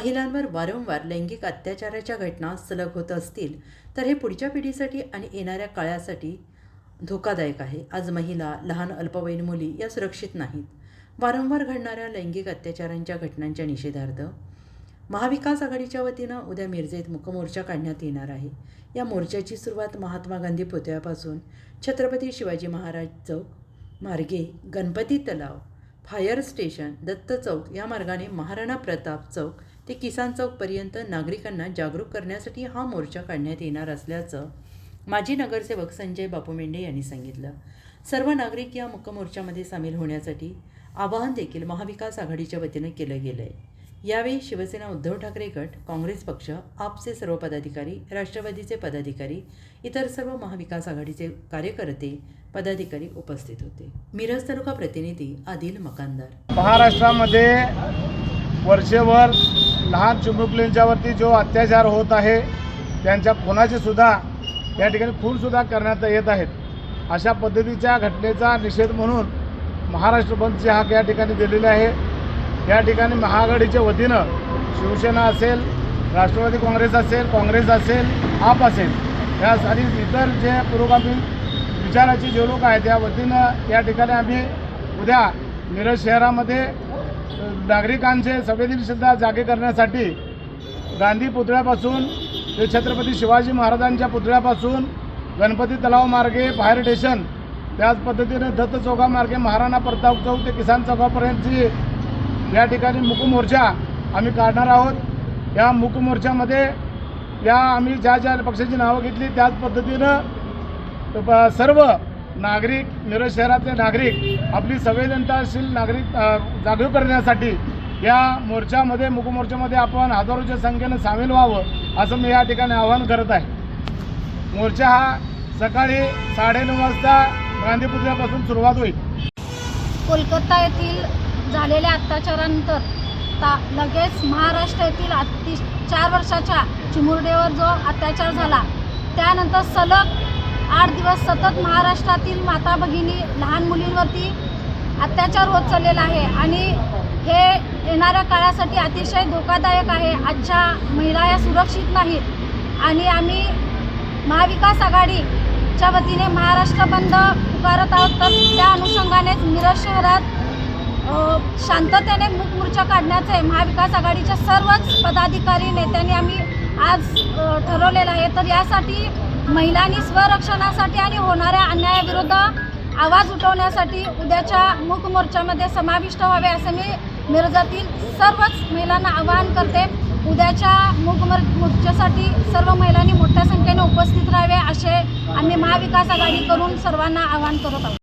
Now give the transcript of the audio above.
महिलांवर वारंवार लैंगिक अत्याचाराच्या घटना सलग होत असतील तर हे पुढच्या पिढीसाठी आणि येणाऱ्या काळासाठी धोकादायक आहे. आज महिला लहान अल्पवयीन मुली या सुरक्षित नाहीत. वारंवार घडणाऱ्या लैंगिक अत्याचारांच्या घटनांच्या निषेधार्थ महाविकास आघाडीच्या वतीनं उद्या मिरजेत मुकमोर्चा काढण्यात येणार आहे. या मोर्चाची सुरुवात महात्मा गांधी पुतळ्यापासून छत्रपती शिवाजी महाराज चौक मार्गे गणपती तलाव फायर स्टेशन दत्त चौक या मार्गाने महाराणा प्रताप चौक ते किसान चौकपर्यंत नागरिकांना जागरूक करण्यासाठी हा मोर्चा काढण्यात येणार असल्याचं माजी नगरसेवक संजय बापू मेंढे यांनी सांगितलं. सर्व नागरिक या मुकमोर्चामध्ये सामील होण्यासाठी आवाहन देखील महाविकास आघाडीच्या वतीनं केलं गेलं आहे यावेळी शिवसेना उद्धव ठाकरे गट काँग्रेस पक्ष आपचे सर्व पदाधिकारी राष्ट्रवादीचे पदाधिकारी इतर सर्व महाविकास आघाडीचे कार्यकर्ते पदाधिकारी उपस्थित होते. मिरज तालुका प्रतिनिधी आदिल मकानदार. महाराष्ट्रामध्ये वर्षभर लहान चिमुकलींच्यावरती जो अत्याचार होत आहे त्यांच्या खुनाचेसुद्धा या ठिकाणी खूनसुद्धा करण्यात येत आहेत. अशा पद्धतीच्या घटनेचा निषेध म्हणून महाराष्ट्र बंदचे हाक या ठिकाणी दिलेली आहे. या ठिकाणी महाआघाडीच्या वतीनं शिवसेना असेल राष्ट्रवादी काँग्रेस असेल काँग्रेस असेल आप असेल या आणि इतर जे पुरोगामी विचाराचे जे लोक आहेत त्या वतीनं या ठिकाणी आम्ही उद्या मिरज शहरामध्ये नागरिकांचे संवेदनशीलता जागे करण्यासाठी गांधी पुतळ्यापासून ते छत्रपती शिवाजी महाराजांच्या पुतळ्यापासून गणपती तलाव मार्गे फायर स्टेशन त्याच पद्धतीने दत्त चौकामार्गे महाराणा प्रताप चौक ते किसान चौकापर्यंतची या ठिकाणी मुकमोर्चा आम्ही काढणार आहोत. या मुकमोर्चामध्ये या आम्ही ज्या ज्या पक्षाची नावं घेतली त्याच पद्धतीनं प- सर्व नागरिक मिरज शहरातले नागरिक आपली संवेदनताशील नागरिक जागरूक करण्यासाठी या मोर्चामध्ये मुकमोर्चामध्ये आपण हजारोच्या संख्येनं सामील व्हावं असं मी या ठिकाणी आवाहन करत आहे. मोर्चा हा सकाळी साडेनऊ वाजता गांधी पुतळ्यापासून सुरुवात होईल. कोलकाता येथील झालेल्या अत्याचारानंतर ता लगेच महाराष्ट्र येथील अति चार वर्षाच्या चिमुरडेवर जो अत्याचार झाला त्यानंतर सलग आठ दिवस सतत महाराष्ट्रातील माता भगिनी लहान मुलींवरती अत्याचार होत चाललेला आहे. आणि हे येणाऱ्या काळासाठी अतिशय धोकादायक आहे. आजच्या महिला या सुरक्षित नाहीत. आणि आम्ही महाविकास आघाडीच्या वतीने महाराष्ट्र बंद पुकारत आहोत. तर त्या अनुषंगानेच मिरज शहरात शांततेने मूकमोर्चा काढण्याचे महाविकास आघाडीच्या सर्वच पदाधिकारी नेत्यांनी आम्ही आज ठरवलेलं आहे. तर यासाठी महिलांनी स्वरक्षणासाठी आणि होणाऱ्या अन्यायाविरुद्ध आवाज उठवण्यासाठी उद्याच्या मूक मोर्चामध्ये समाविष्ट व्हावे असं मी मिरजातील सर्वच महिलांना आवाहन करते. उद्याच्या मूक मोर्चासाठी सर्व महिलांनी मोठ्या संख्येने उपस्थित राहावे असे आम्ही महाविकास आघाडी करून सर्वांना आवाहन करत आहोत.